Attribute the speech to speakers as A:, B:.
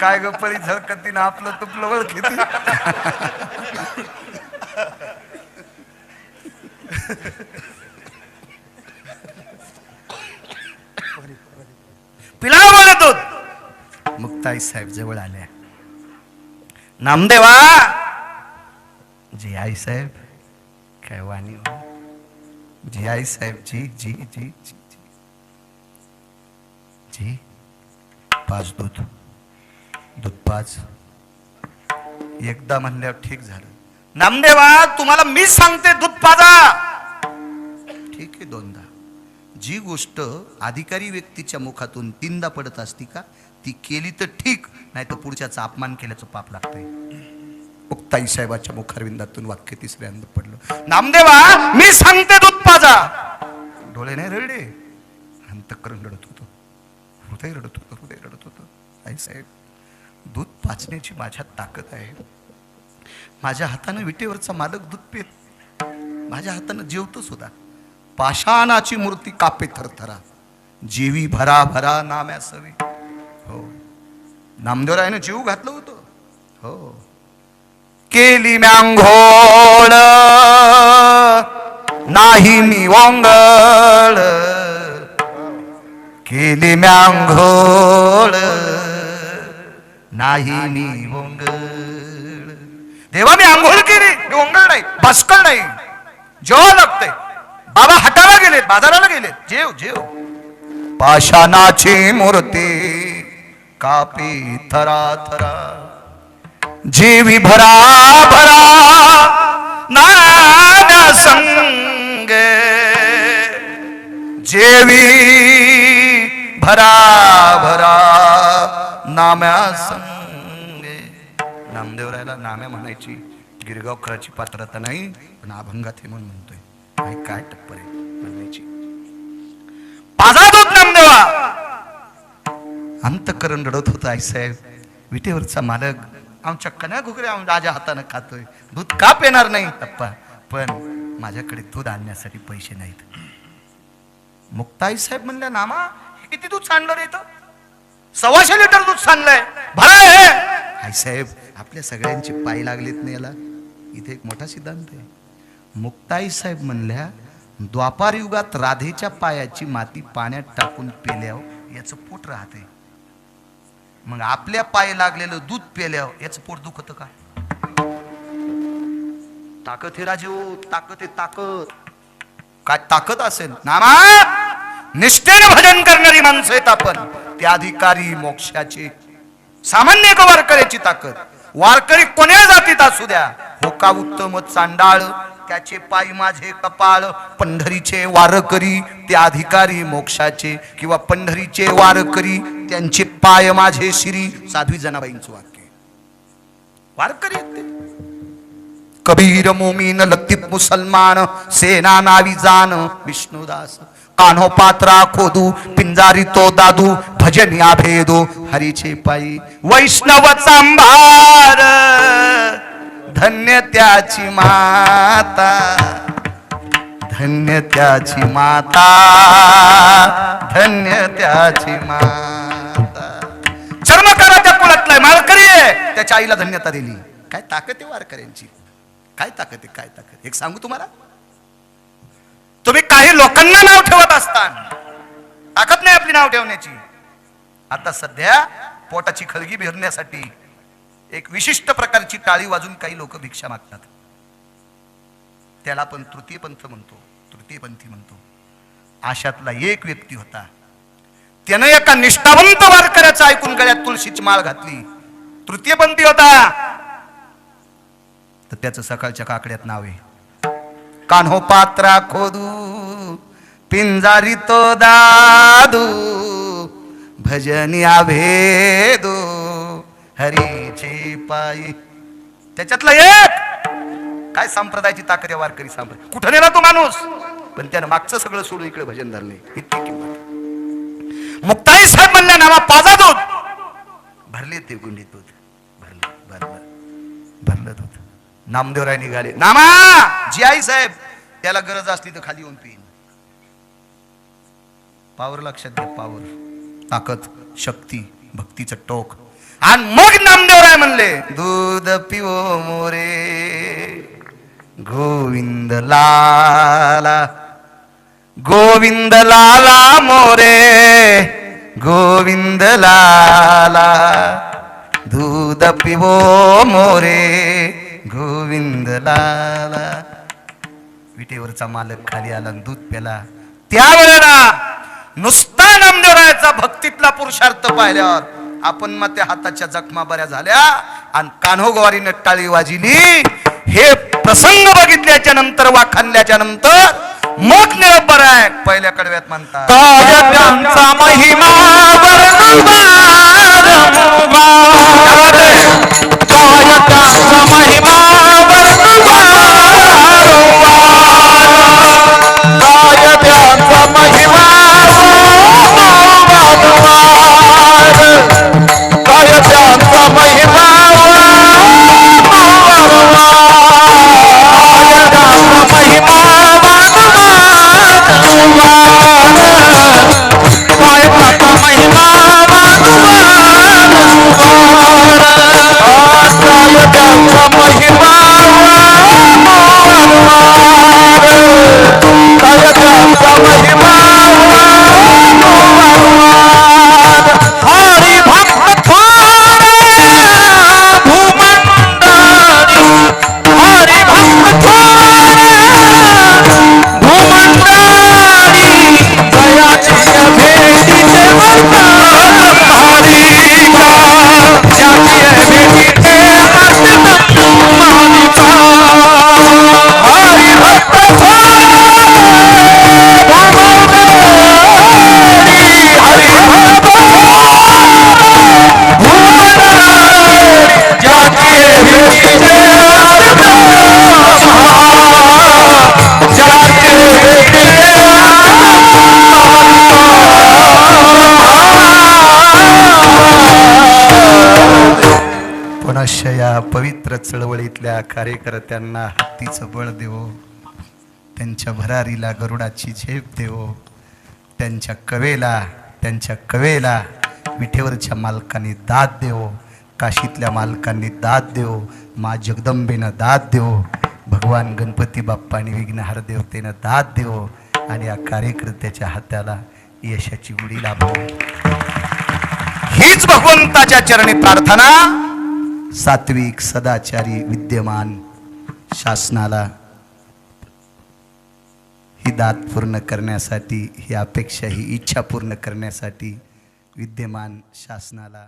A: काय ग पळी झळकती ना आपलं तुपलं ओळखी पिला बोलत होत मुक्ताई साहेब जवळ आल्या नामदेवा. जी आई साहेब काय वाणी हो. जी आई साहेब जी जी जी जी जी. जी. पाच दूध. दूध पाच. एकदा म्हणल्यावर ठीक झालं. नामदेवा तुम्हाला मी सांगते दूध पाजा. ठीक आहे दोनदा. जी गोष्ट अधिकारी व्यक्तीच्या मुखातून तीनदा पडत असती का ती केली तर ठीक नाही तर पुढच्याचा अपमान केल्याचं पाप लागतंय. मुक्ताई साहेबाच्या मुखारविंदातून वाक्य तिसऱ्यांदा पडलं. नामदेवा मी सांगते दूध पाजा. डोळे नाही रडले अंतकरण रडत होतो. हृदय रडत होतं हृदय रडत होतं आई साहेब दूध पाचण्याची माझ्यात ताकद आहे. माझ्या हातानं विटेवरचा मालक दूध पेत. माझ्या हातानं जेवतो सुद्धा. पाषाणाची मूर्ती कापे थरथरा. जीवी भरा भरा नाम्या सवी. हो. नामदेवरायनं जीव घातलं होतं. हो. केली म्यांघोळ. नाही मी ओंगळ केली म्यांघोळ. नाही मी ओंगळ देवा मी आंघोळ केली. मी ओंगळ नाही बसकळ नाही. जेव्हा लागतंय बाबा हटाला गेलेत बाजाराला गेलेत. जेव जेव. पाषाणाची मूर्ती कापी थरा थरा जीवी भरा भरा नाना संग. जेवी भरा भरा नाम्या नामदेव नामदेवरायला नाम्या म्हणायची गिरगावकराची पात्रता नाही पण अभंगात हे म्हणून म्हणतोय. काय टप्पर आहे म्हणायची पाजादूत नामदेवा! अंतकरण रडत होत आई साहेब. विटेवरचा मालक आमच्या कन्या घुगऱ्या राजा हातानं खातोय. दूध का पेणार नाही. टप्पा पण माझ्याकडे दूध आणण्यासाठी पैसे नाहीत. मुक्ताई साहेब म्हणल्या नामा किती दूध सांडलं रे इथं? सव्वाशे लिटर दूध सांडलंय. भरा हे. आई साहेब आपल्या सगळ्यांचे पाय लागलेत नाही याला. इथे एक मोठा सिद्धांत आहे. मुक्ताई साहेब म्हणल्या द्वापार युगात राधेच्या पायाची माती पाण्यात टाकून पेल्यावर याचं पोट राहते मग आपल्या पाय लागलेलं दूध पेल्यावर याचं पोट दुखत का? ताकद हे राजू ताकद हे ताकद. काय ताकद असेल? नामा निष्ठेने भजन करणारी माणसं आहेत आपण. ते अधिकारी मोक्षाचे. सामान्य एक वारकऱ्याची ताकद. वारकरी कोण्या जातीत असू द्या? हो का उत्तम चांडाळ? त्याचे पायी माझे कपाळ. पंढरीचे वारकरी ते अधिकारी मोक्षाचे. किंवा पंढरीचे वारकरी त्यांचे पाय माझे श्री. साध्वी जनाबाईंचं वाक्य. वारकरी कबीर मोमीन लतीफ मुसलमान सेना नावी जान विष्णुदास. कान्हो पात्रा खोदू पिंजारी तो दादू भजन या भेदो हरीचे पायी. वैष्णव चांभार धन्य त्याची माता धन्य त्याची माता धन्य त्याची माता. चर्मकाराच्या कुळातलाय मालकरी आहे. त्याच्या आईला धन्यता दिली. काय ताकद आहे वारकऱ्यांची? काय ताकद आहे काय ताकद एक सांगू तुम्हाला? काही लोकांना नाव ठेवत असतात ताकद नाही आपली नाव ठेवण्याची. आता सध्या पोटाची खळगी भिरण्यासाठी एक विशिष्ट प्रकारची टाळी वाजून काही लोक भिक्षा मागतात. त्याला आपण तृतीयपंथ म्हणतो तृतीयपंथी म्हणतो. आशातला एक व्यक्ती होता. त्यानं एका निष्ठावंत वारकऱ्याचं ऐकून गळ्यात तुळशीची माळ घातली. तृतीयपंथी होता. तर त्याचं सकाळच्या काकड्यात नाव आहे. कान्हो पात्रा खोदू. पिंजारी तो दादू भजनी भेदू हरीची पायी. त्याच्यातलं एक! काय संप्रदायाची ताकद या वारकरी संप्रदाय? कुठं नेला तो माणूस? पण त्यानं मागचं सगळं सोडून इकडे भजन धरले इतकी किंमत. मुक्ताई साहेब म्हणल्या नामा पाजा दूध. भरले ते गुंडी दूध. भरलं भरलं भरलं दूध. नामदेवराय निघाले. नामा जी आई साहेब त्याला गरज असली तर खाली येऊन पिईन. पावर लक्षात घ्या पावर. ताकद शक्ती भक्तीचं टोक. आणि मग नामदेवराय म्हणले दूध पिओ मोरे गोविंद लाला गोविंद लाला मोरे गोविंद लाला दूध पिवो मोरे गोविंद लाला. विटेवरचा मालक खाली आला दूध प्याला. त्यावेळेला नुसता नामदेवरायाचा भक्तीतला पुरुषार्थ पाहिल्यावर आपण मग त्या हाताच्या जखमा बऱ्या झाल्या. आणि कान्होगवारीने टाळी वाजिली. हे प्रसंग बघितल्याच्या नंतर वाखाणल्याच्या नंतर मग निरोप बरा आहे पहिल्या कडव्यात म्हणतात.
B: महिमा त्यांचा
A: अशा या पवित्र चळवळीतल्या कार्यकर्त्यांना हत्तीचं बळ देवो. त्यांच्या भरारीला गरुडाची झेप देवो. त्यांच्या कवेला त्यांच्या कवेला विठेवरच्या मालकांनी दाद देवो. काशीतल्या मालकांनी दाद देवो. मा जगदंबेनं दाद देवो. भगवान गणपती बाप्पाने विघ्नहार देवतेनं दाद देवो. आणि या कार्यकर्त्याच्या हाताला यशाची गुढी लाभो. हीच भगवंताच्या चरणी प्रार्थना. सात्विक सदाचारी विद्यमान शासनाला ही दात पूर्ण करण्यासाठी ही अपेक्षा ही इच्छा पूर्ण करण्यासाठी विद्यमान शासनाला